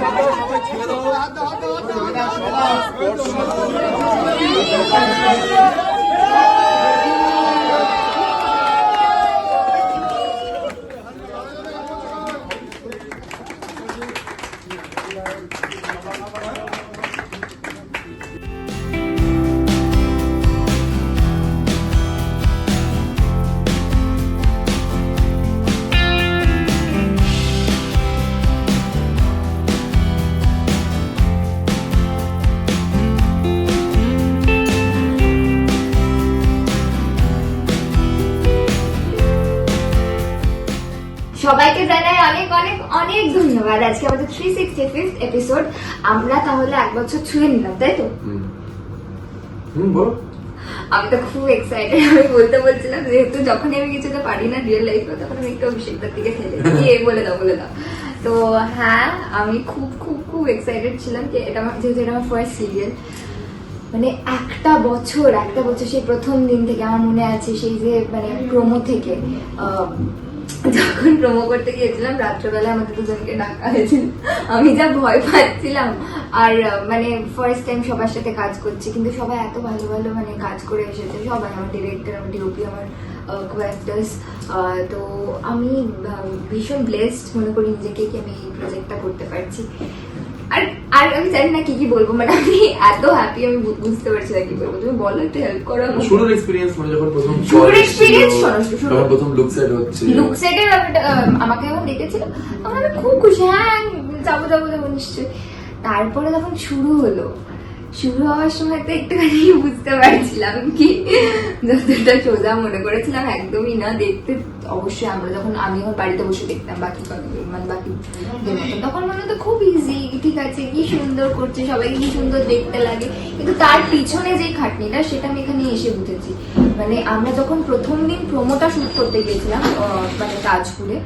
সবাইকে অনেক ধন্যবাদ। আজকে আমাদের থ্রি সিক্সটি ফিফথ এপিসোড আমরা তাহলে এক বছর ছুঁয়ে নিলাম তাই তো? আমি তো খুব এক্সাইটেড আমি বলতে বলছিলাম যেহেতু যখনই আমি কিছুতে পারি না রিয়েল লাইফে তখন আমি একটু অভিষেকটার দিকে দিই, এই বলে দাও বলে দাও। তো হ্যাঁ আমি খুব খুব খুব এক্সাইটেড ছিলাম যে এটা আমার যেহেতু এটা আমার ফার্স্ট সিরিয়াল মানে একটা বছর একটা বছর সেই প্রথম দিন থেকে আমার মনে আছে সেই যে মানে প্রোমো থেকে আহ, যখন প্রোমো করতে গিয়েছিলাম, রাত্রেবেলা আমাদের দুজনকে ডাকা হয়েছিল। আমি যা ভয় পাচ্ছিলাম। আর মানে ফার্স্ট টাইম সবার সাথে কাজ করছি, কিন্তু সবাই এত ভালো ভালো মানে কাজ করে এসেছে। সবাই আমার ডিরেক্টর আমার ডিওপি আমার কোয়েক্টার্স তো আমি ভীষণ ব্লেসড মনে করি নিজেকে, কি আমি এই প্রজেক্টটা করতে পারছি। আর আর আমি জানি না কি কি বলব মানে আমি এত হ্যাপি আমি বুঝতে পারছি না কি বলব। তুমি বলো একটু হেল্প করো আমাকে। শুরুর এক্সপিরিয়েন্স মানে যখন প্রথম শুরুর call শোনো, প্রথম লুক সেট হচ্ছে। লুক সেটের ব্যাপারটা আমাকে যখন ডেকেছিল তখন আমি খুব খুশি হ্যাঁ যাব যাব যাব নিশ্চয়ই। তারপরে যখন শুরু হলো শুরু হওয়ার সময় তো একটুখানি বুঝতে পারছিলাম কি যতটা সোজা মনে করেছিলাম একদমই না দেখতে অবশ্যই আমরা যখন আমি আমার বাড়িতে বসে দেখতাম বাকি মানে বাকি তখন মনে হতো খুব ঠিক আছে, কি সুন্দর করছে, সবাইকে কি সুন্দর দেখতে লাগে। কিন্তু তার পিছনে যে খাটনিটা, সেটা আমি এখানে এসে বুঝেছি মানে আমরা যখন প্রথম দিন প্রোমোটা শুট করতে গেছিলাম মানে তাজপুরে,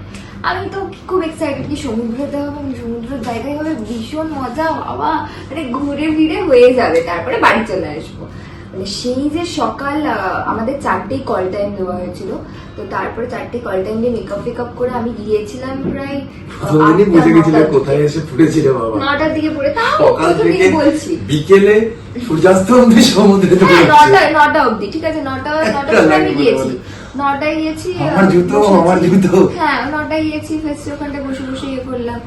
আমি তো খুব এক্সাইটেড কি সমুদ্রতে হবে সমুদ্রের জায়গায় হবে, ভীষণ মজা, বাবা মানে ঘুরে ফিরে হয়ে যাবে, তারপরে বাড়ি চলে আসব। মানে সেই যে সকাল আমাদের চারটেই কল টাইম দেওয়া হয়েছিল তো তারপরে চারটে কল টাইম দিয়ে মেকআপ ফেকআপ করে আমি গিয়েছিলাম প্রায় কোথায়। এসে ফুটেছিল বাবা? নটার দিকে পড়ে সকাল থেকে বলছি। বিকেলে সূর্যাস্ত অব্দি সমুদ্রে হ্যাঁ নটা নটা অবধি ঠিক আছে নটা নটা অব্দি আমি গিয়েছি। বলে নটায় গিয়েছি আমার জুতো, আমার জুতো। হ্যাঁ নটায় গিয়েছি ফেস্টে ওখানটা বসে বসে ইয়ে করলাম।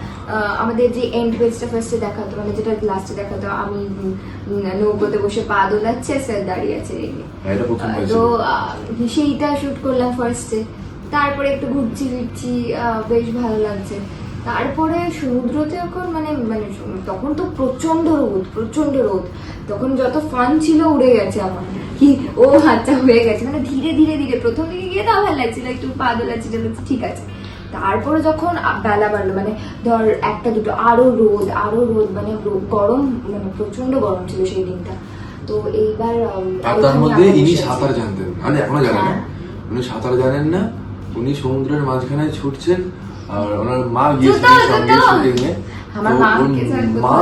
আমাদের যে এন্ড পেজটা ফার্স্টে দেখাতো মানে যেটা লাস্টে দেখাতো আমি নৌকোতে বসে পা দোলাচ্ছে স্যার দাঁড়িয়ে আছে হ্যাঁ। তো সেইটা শুট করলাম ফার্স্টে তারপরে একটু ঘুরছি ফিরছি আহ, বেশ ভালো লাগছে। তারপরে সমুদ্রতে এখন মানে মানে তখন তো প্রচণ্ড রোদ প্রচণ্ড রোদ। তখন যত ফান ছিল উড়ে গেছে আমার। কি ও আচ্ছা হয়ে গেছে। মানে ধীরে ধীরে ধীরে। প্রথম দিকে গিয়ে তাও ভালো লাগছিল একটু পা দোলাচ্ছি টোলাচ্ছি, ঠিক আছে। তারপরে যখন বেলা বাড়লো মানে ধর একটা দুটো আরও রোদ আরও রোদ মানে গরম মানে প্রচণ্ড গরম ছিল সেই দিনটা। তো এইবার তার মধ্যে ইনি সাঁতার জানতেন। মানে এখনও জানেন না। হ্যাঁ। উনি সাঁতার জানেন না। উনি সমুদ্রের মাঝখানে ছুটছেন। আর ওনার মা জুতো, সঙ্গে শুটিং এ মা।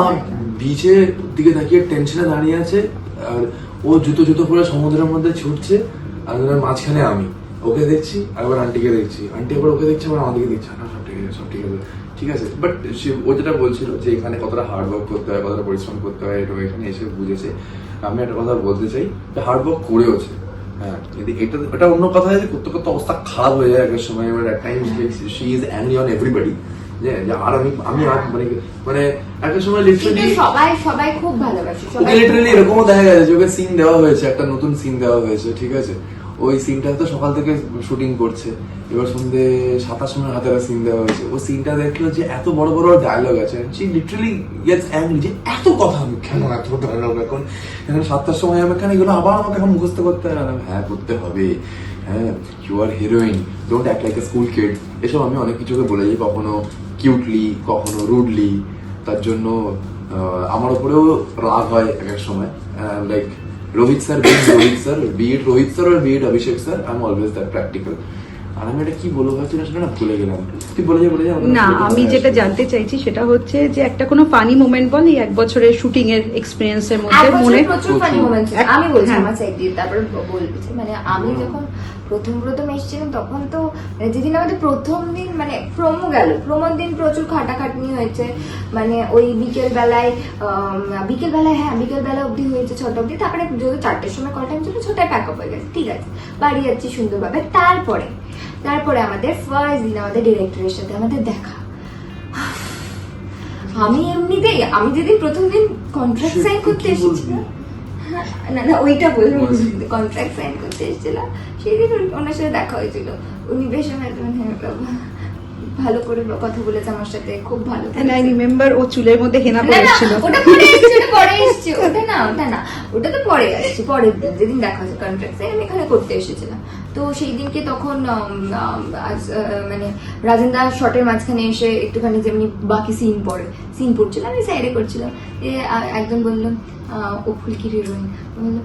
বিচের দিকে তাকিয়ে টেনশনে দাঁড়িয়ে আছে আর ও জুতো জুতো পরে সমুদ্রের মধ্যে ছুটছে আর ওনার মাঝখানে আমি। ওকে দেখছি আর এবার আন্টিকে দেখছি। আন্টি আবার ওকে দেখছে আবার আমাদেরকে দেখছে। না সব ঠিক আছে সব ঠিক আছে ঠিক আছে। বাট সে ও যেটা বলছিল যে এখানে কতটা হার্ড ওয়ার্ক করতে হয় কতটা পরিশ্রম করতে হয় এটা এখানে এসে বুঝেছে। আমি একটা কথা বলতে চাই হার্ড ওয়ার্ক করেওছে। হ্যাঁ এটা এটা অন্য কথা যে করতে করতে অবস্থা খারাপ হয়ে যায় একটা সময় মানে একটা time she is angry on everybody যে আর আমি আমি আর মানে মানে একটা সময় লিটারালি সবাই সবাই খুব ভালোবাসে সবাই লিটারালি এরকমও দেখা গেছে যে ওকে সিন দেওয়া হয়েছে একটা নতুন সিন দেওয়া হয়েছে ঠিক আছে? ওই সিনটা তো সকাল থেকে শুটিং করছে। এবার সন্ধে সাতার সময় হাতে সিন দেওয়া হয়েছে। ও সিনটা দেখল যে এত বড় বড় ডায়লগ আছে। সে লিটারালি গেটস অ্যাংরি যে এত কথা আমি কেন এত ডায়লগ এখন? এখন সাতটার সময় আমি কেন এগুলো আবার আমাকে এখন মুখস্থ করতে হবে হ্যাঁ করতে হবে। হ্যাঁ you are heroine don't act like a school kid এসব আমি অনেক কিছুকে বলে যাই কখনো কিউটলি কখনো রুডলি তার জন্য আমার উপরেও রাগ হয় এক এক সময়। Like Rohit sir beat Rohit sir beat Rohit sir R beat Abhishek sir I am always that practical আর আমি এটা কি বলব ভাবছি না সেটা না ভুলে গেলাম। তুই বলে যা বলে যা না আমি যেটা জানতে চাইছি সেটা হচ্ছে যে একটা কোনো ফানি মোমেন্ট বল এই এক বছরের শুটিং এর এক্সপিরিয়েন্স এর মধ্যে মনে প্রচুর ফানি মোমেন্ট আমি বলছি হ্যাঁ। আমার সাইড দিয়ে তারপর বলছি। মানে আমি যখন প্রথম প্রথম এসেছিলাম তখন তো মানে যেদিন আমাদের প্রথম দিন মানে প্রোমো গেল প্রোমোর দিন প্রচুর খাটাখাটনি হয়েছে। মানে ওই বিকেল বেলায় বিকেল বেলায় হ্যাঁ বিকেল বেলা অবধি হয়েছে ছটা অবধি তারপরে যদি চারটের সময় কল টাইম ছিল ছটায় প্যাক আপ হয়ে গেছে ঠিক আছে। বাড়ি যাচ্ছি সুন্দরভাবে। তারপরে তারপরে আমাদের ফার্স্ট দিন আমাদের ডিরেক্টরের সাথে আমাদের দেখা। আমি এমনিতেই আমি যেদিন প্রথম দিন কন্ট্রাক্ট সাইন করতে এসেছিলাম না না ওইটা বলব। কন্ট্রাক্ট সাইন করতে এসেছিলাম সেই দিন ওনার সাথে দেখা হয়েছিল উনি বেশ আমার মানে ভালো করে কথা বলেছে আমার সাথে খুব ভালো এন্ড আই রিমেম্বার ও চুলের মধ্যে হেনা করেছিল ওটা পরে এসেছে পরে এসেছে ওটা না, ওটা না, ওটা তো পরে আসছে, পরের দিন, যেদিন দেখা হয়েছে কন্ট্রাক্ট সাইন আমি এখানে করতে এসেছিলাম। তো সেই দিনকে তখন মানে রাজেন্দা শটের মাঝখানে এসে একটুখানি যেমনি বাকি সিন পড়ে সিন পড়ছিল, আমি সাইডে করছিলাম। একজন বলল ও ফুলকির হিরোইন বলল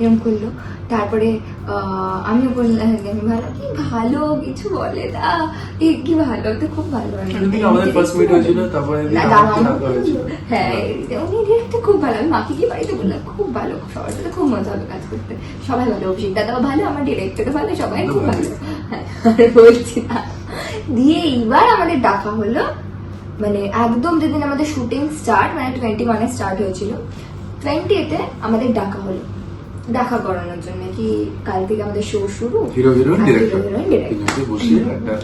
এরকম করল। তারপরে আহ, আমিও বললাম আমি ভালো কি ভালো কিছু বলে দা এ কি ভালো তো খুব ভালো না, ডাকা হ্যাঁ উনি ডিরেক্টর খুব ভালো আমি মাকে কি বাড়িতে বললাম খুব ভালো সবার সাথে খুব মজা হবে কাজ করতে সবাই ভালো অভিষেক দাদাও ভালো আমার ডিরেক্টরও ভালো সবাই খুব ভালো। হ্যাঁ বলছি না। দিয়ে এইবার আমাদের ডাকা হলো মানে একদম যেদিন আমাদের শুটিং স্টার্ট মানে টোয়েন্টি ওয়ানে স্টার্ট হয়েছিল টোয়েন্টি এতে আমাদের ডাকা হলো। দেখা করানোর জন্য কি কাল থেকে আমাদের শো শুরু হিরো হিরোইন ডিরেক্টর director। বসিয়ে একটা